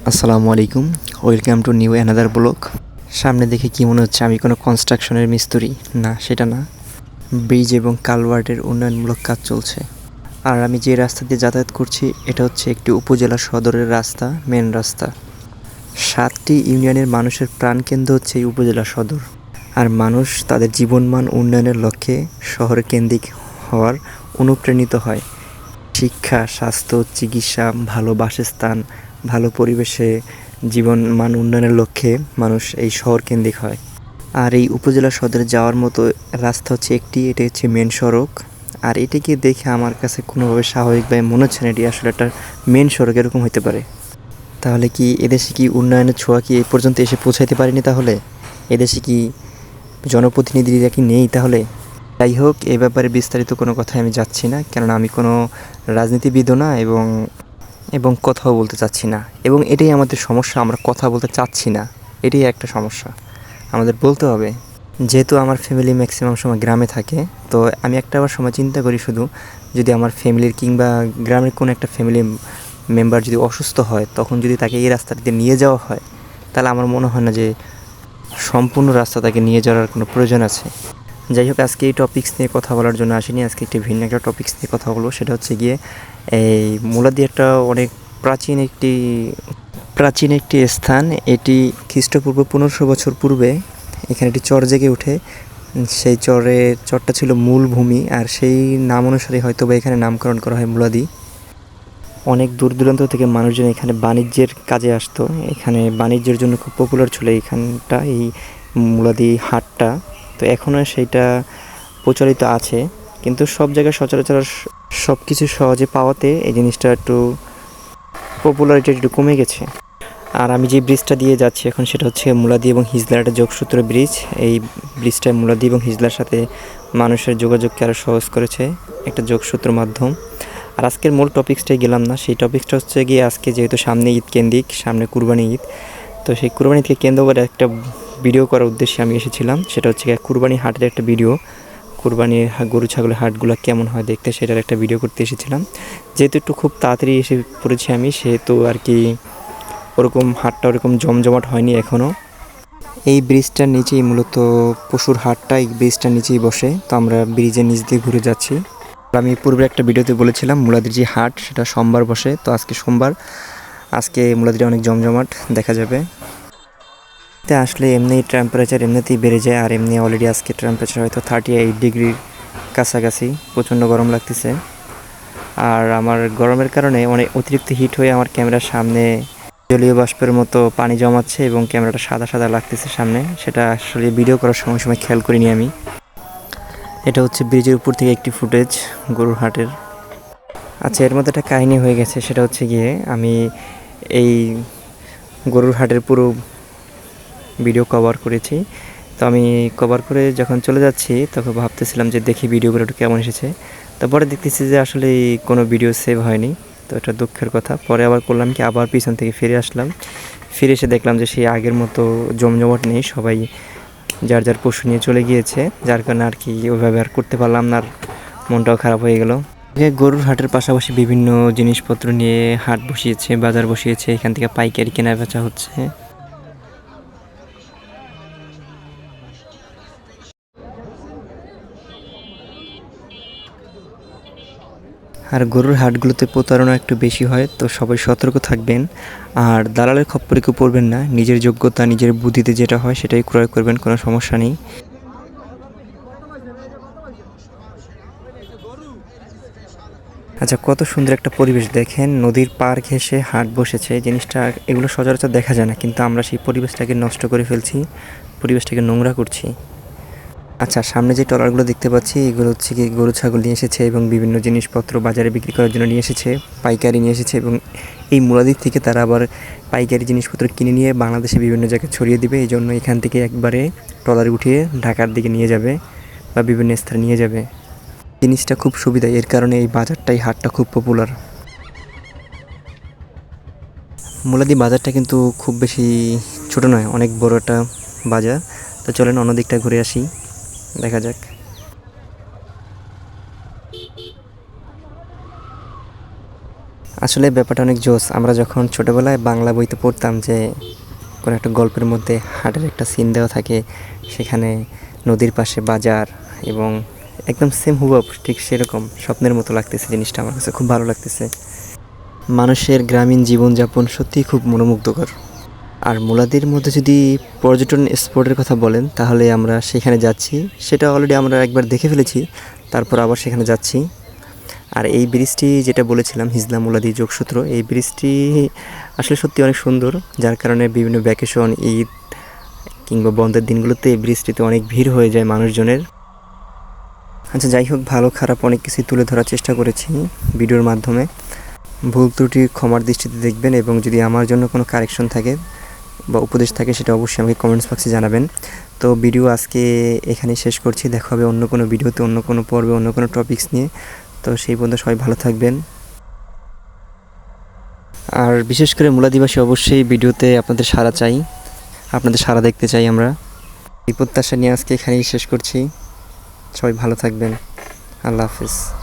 আসসালামু আলাইকুম। Welcome to new another block সামনে দেখে কি মনে হচ্ছে আমি কোনো কনস্ট্রাকশনের মিস্ত্রি? না, সেটা না। ব্রিজ এবং কালভার্টের উন্নয়নমূলক কাজ চলছে। আর আমি যে রাস্তা দিয়ে যাতায়াত করছি, এটা হচ্ছে একটি উপজেলা সদরের রাস্তা মেন রাস্তা। সাতটি ইউনিয়নের মানুষের প্রাণকেন্দ্র হচ্ছে এই উপজেলা সদর। আর মানুষ তাদের জীবনমান উন্নয়নের লক্ষ্যে শহর কেন্দ্রিক হওয়ার অনুপ্রাণিত হয়। শিক্ষা, স্বাস্থ্য, চিকিৎসা, ভালো বাসস্থান ভালো পরিবেশে জীবন মান উন্নয়নের লক্ষ্যে মানুষ এই শহর কেন্দ্রিক হয়। আর এই উপজেলা সদরে যাওয়ার মতো রাস্তা হচ্ছে একটি, এটা হচ্ছে মেন সড়ক। আর এটিকে দেখে আমার কাছে কোনোভাবে স্বাভাবিকভাবে মনে হচ্ছে না এটি আসলে একটা মেন সড়ক, এরকম হতে পারে। তাহলে কি এদেশে কি উন্নয়নের ছোঁয়া কি এই পর্যন্ত এসে পৌঁছাইতে পারেনি তাহলে? এদেশে কি জনপ্রতিনিধিরা কি নেই তাহলে? যাই হোক, এ ব্যাপারে বিস্তারিত কোনো কথায় আমি যাচ্ছি না, কেননা আমি কোনো রাজনীতিবিদও না এবং এবং কথাও বলতে চাচ্ছি না। এবং এটাই আমাদের সমস্যা, আমরা কথা বলতে চাচ্ছি না। এটাই একটা সমস্যা। আমাদের বলতে হবে, যেহেতু আমার ফ্যামিলি ম্যাক্সিমাম সময় গ্রামে থাকে, তো আমি একটা আবার সময় চিন্তা করি শুধু, যদি আমার ফ্যামিলির কিংবা গ্রামের কোনো একটা ফ্যামিলি মেম্বার যদি অসুস্থ হয়, তখন যদি তাকে এই রাস্তা রাস্তাটিতে নিয়ে যাওয়া হয়, তাহলে আমার মনে হয় না যে সম্পূর্ণ রাস্তা তাকে নিয়ে যাওয়ার কোনো প্রয়োজন আছে। যাই হোক আজকে এই টপিক্স নিয়ে কথা বলার জন্য আসিনি। আজকে একটি ভিন্ন একটা টপিক্স নিয়ে কথা বলব। সেটা হচ্ছে গিয়ে এই মুলাদি একটা অনেক প্রাচীন একটি প্রাচীন একটি স্থান। এটি খ্রিস্টপূর্ব পনেরোশো বছর পূর্বে এখানে একটি চর জেগে উম, সেই চরে চরটা ছিল মূল ভূমি আর সেই নাম অনুসারে হয়তো বা এখানে নামকরণ করা হয় মুলাদি। অনেক দূর দূরান্ত থেকে মানুষজন এখানে বাণিজ্যের কাজে আসতো। এখানে বাণিজ্যের জন্য খুব পপুলার ছিল এইখানটা এই মুলাদি হাটটা। তো এখনও সেইটা প্রচলিত আছে। কিন্তু সব জায়গায় সচরাচর সব কিছু সহজে পাওয়াতে এই জিনিসটা একটু পপুলারিটি একটু কমে গেছে। আর আমি যে ব্রিজটা দিয়ে যাচ্ছি এখন সেটা হচ্ছে মুলাদি এবং হিজলার একটা যোগসূত্র ব্রিজ এই ব্রিজটা মুলাদি এবং হিজলার সাথে মানুষের যোগাযোগকে আরও সহজ করেছে একটা যোগসূত্র মাধ্যম। আর আজকের মূল টপিক্সটাই গেলাম না, সেই টপিক্সটা হচ্ছে গিয়ে আজকে যেহেতু সামনে ঈদ কেন্দ্রিক, সামনে কুরবানি ঈদ। তো সেই কুরবানি থেকে কেন্দ্র করে একটা ভিডিও করার উদ্দেশ্যে আমি এসেছিলাম। সেটা হচ্ছে কুরবানি হাটের একটা ভিডিও। কুরবানির হা- গরু, ছাগলের হাটগুলো কেমন হয় দেখতে সেটার একটা ভিডিও করতে এসেছিলাম। যেহেতু একটু খুব তাড়াতাড়ি এসে পড়েছি আমি, সেহেতু আর কি ওরকম হাটটা ওরকম জমজমাট হয়নি এখনও এই ব্রিজটার নিচেই মূলত পশুর হাটটা, এই ব্রিজটার নিচেই বসে। তো আমরা ব্রিজের নিচ দিয়ে ঘুরে যাচ্ছি। আমি পূর্বে একটা ভিডিওতে বলেছিলাম মুলাদির যে হাট, সেটা সোমবার বসে। তো আজকে সোমবার, আজকে মুলাদিটা অনেক জমজমাট, দেখা যাবে। তে আসলে এমনি টেম্পারেচার এমনিতেই বেড়ে যায়, আর এমনি অলরেডি আজকে টেম্পারেচার হয়তো থার্টি এইট ডিগ্রির কাছাকাছি, প্রচণ্ড গরম লাগতেছে। আর আমার গরমের কারণে অনেক অতিরিক্ত হিট হয়ে আমার ক্যামেরার সামনে জলীয় বাষ্পের মতো পানি জমাচ্ছে এবং ক্যামেরাটা সাদা সাদা লাগতেছে সামনে। সেটা আসলে ভিডিও করার সময় সময় খেয়াল করিনি আমি। এটা হচ্ছে ব্রিজের উপর থেকে একটি ফুটেজ গরুর হাটের আচ্ছা এর মধ্যে একটা কাহিনী হয়ে গেছে, সেটা হচ্ছে গিয়ে আমি এই গরুর হাটের পুরো ভিডিও কভার করেছি। তো আমি কভার করে যখন চলে যাচ্ছি, তখন ভাবতেছিলাম যে দেখি ভিডিওগুলো একটু কেমন এসেছে। তারপরে দেখতেছি যে আসলে কোনো ভিডিও সেভ হয়নি। তো এটা দুঃখের কথা। পরে আবার করলাম কি, আবার পিছন থেকে ফিরে আসলাম। ফিরে এসে দেখলাম যে সেই আগের মতো জমজমাট নেই। সবাই যার যার পশু নিয়ে চলে গিয়েছে। যার কারণে আর কি ওইভাবে আর করতে পারলাম না। আর মনটাও খারাপ হয়ে গেল। গরুর হাটের পাশাপাশি বিভিন্ন জিনিসপত্র নিয়ে হাট বসিয়েছে, বাজার বসিয়েছে। এখান থেকে পাইকারি কেনা বেচা হচ্ছে। আর গরুর হাটগুলোতে প্রতারণা একটু বেশি হয়, তো সবাই সতর্ক থাকবেন। আর দালালের খপ্পরে কেউ পড়বেন না, নিজের যোগ্যতা, নিজের বুদ্ধিতে যেটা হয় সেটাই ক্রয় করবেন, কোনো সমস্যা নেই। আচ্ছা কত সুন্দর একটা পরিবেশ। দেখেন, নদীর পার ঘেঁষে হাট বসেছে। জিনিসটা, এগুলো সচরাচর দেখা যায় না, কিন্তু আমরা সেই পরিবেশটাকে নষ্ট করে ফেলছি, পরিবেশটাকে নোংরা করছি। আচ্ছা সামনে যে ট্রলারগুলো দেখতে পাচ্ছি, এগুলো হচ্ছে কি গরু, ছাগল নিয়ে এসেছে এবং বিভিন্ন জিনিসপত্র বাজারে বিক্রি করার জন্য নিয়ে এসেছে, পাইকারি নিয়ে এসেছে এবং এই মূলাদিক থেকে তারা আবার পাইকারি জিনিসপত্র কিনে নিয়ে বাংলাদেশে বিভিন্ন জায়গায় ছড়িয়ে দিবে। এই জন্য এখান থেকে একবারে ট্রলারে উঠিয়ে ঢাকার দিকে নিয়ে যাবে বা বিভিন্ন স্থানে নিয়ে যাবে। জিনিসটা খুব সুবিধা, এর কারণে এই বাজারটাই হাটটা খুব পপুলার মুলাদি বাজারটা কিন্তু খুব বেশি ছোট নয়, অনেক বড় একটা বাজার। তো চলেন অন্য দিকটা ঘুরে আসি। দেখা যাক। আসলে ব্যাপারটা অনেক জোস। আমরা যখন ছোটোবেলায় বাংলা বইতে পড়তাম যে, কোনো একটা গল্পের মধ্যে হাটের একটা সিন দেওয়া থাকে, সেখানে নদীর পাশে বাজার এবং একদম সেম হুবব ঠিক সেরকম স্বপ্নের মতো লাগতেছে জিনিসটা আমার কাছে, খুব ভালো লাগতেছে। মানুষের গ্রামীণ জীবনযাপন সত্যিই খুব মনোমুগ্ধকর। আর মুলাদির মধ্যে যদি পর্যটন স্পটের কথা বলেন, তাহলে আমরা সেখানে যাচ্ছি। সেটা অলরেডি আমরা একবার দেখে ফেলেছি, তারপর আবার সেখানে যাচ্ছি। আর এই ব্রিজটি যেটা বলেছিলাম, হিজলা মুলাদি যোগসূত্র, এই ব্রিজটি আসলে সত্যি অনেক সুন্দর। যার কারণে বিভিন্ন ভ্যাকেশন ঈদ কিংবা বন্ধের দিনগুলোতে এই ব্রিজটিতে অনেক ভিড় হয়ে যায় মানুষজনের। আচ্ছা যাই হোক, ভালো খারাপ অনেক কিছুই তুলে ধরার চেষ্টা করেছি ভিডিওর মাধ্যমে। ভুল ত্রুটি ক্ষমার দৃষ্টিতে দেখবেন এবং যদি আমার জন্য কোনো কারেকশন থাকে বা উপদেশ থাকে সেটা অবশ্যই আমাকে কমেন্টস বক্সে জানাবেন। তো ভিডিও আজকে এখানে শেষ করছি। দেখা হবে অন্য কোনো ভিডিওতে অন্য কোনো পর্বে, অন্য কোনো টপিকস নিয়ে। তো সেই পর্যন্ত সবাই ভালো থাকবেন। আর বিশেষ করে মূলাদিবাসী অবশ্যই ভিডিওতে আপনাদের সাড়া চাই। আপনাদের সাড়া দেখতে চাই আমরা। এই প্রত্যাশা নিয়ে আজকে এখানেই শেষ করছি। সবাই ভালো থাকবেন। আল্লাহ হাফিজ।